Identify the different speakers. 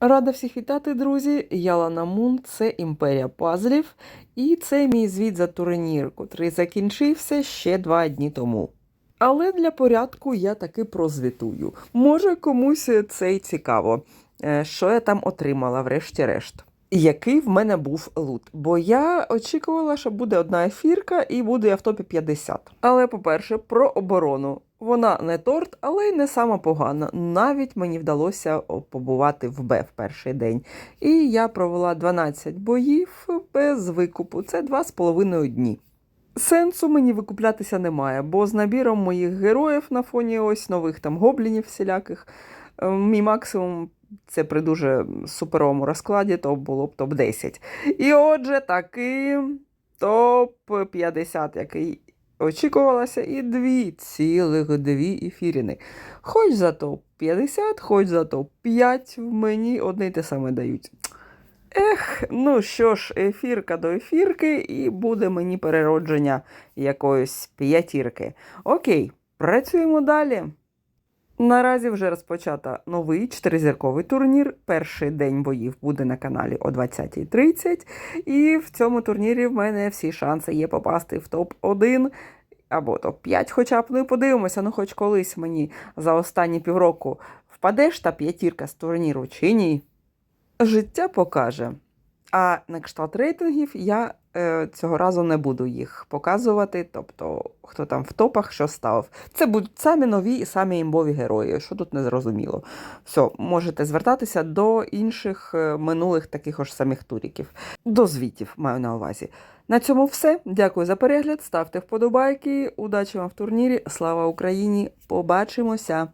Speaker 1: Рада всіх вітати, друзі! Я Лана Мун, це імперія пазлів, і це мій звіт за турнір, котрий закінчився ще два дні тому. Але для порядку я таки прозвітую. Може, комусь це й цікаво, е, що я там отримала, врешті-решт. Який в мене був лут? Бо я очікувала, що буде одна ефірка і буду я в топі 50. Але, по-перше, про оборону. Вона не торт, але й не сама погана. Навіть мені вдалося побувати в Б в перший день. І я провела 12 боїв без викупу. Це 2,5 дні. Сенсу мені викуплятися немає, бо з набіром моїх героїв на фоні ось нових там гоблінів всіляких. е, Мій максимум це при дуже суперовому розкладі, то було б топ-10. І отже, таки топ-50, який очікувалося, і дві цілих дві ефіріни. Хоч за топ-50, хоч за топ-5 в мені одне й те саме дають. Ех, ну що ж, ефірка до ефірки, і буде мені переродження якоїсь п'ятірки. Окей, працюємо далі. Наразі вже розпочато новий чотиризірковий турнір. Перший день боїв буде на каналі о 20.30. І в цьому турнірі в мене всі шанси є попасти в топ-1 або топ-5 хоча б. Ну подивимося, ну хоч колись мені за останні півроку впадеш та п'ятірка з турніру чи ні. Життя покаже. А на кшталт рейтингів я цього разу не буду їх показувати. Тобто, хто там в топах, що став. Це будуть самі нові і самі імбові герої, що тут не зрозуміло. Все, можете звертатися до інших е, минулих таких ж самих туріків. До звітів маю на увазі. На цьому все. Дякую за перегляд. Ставте вподобайки. Удачі вам в турнірі. Слава Україні! Побачимося!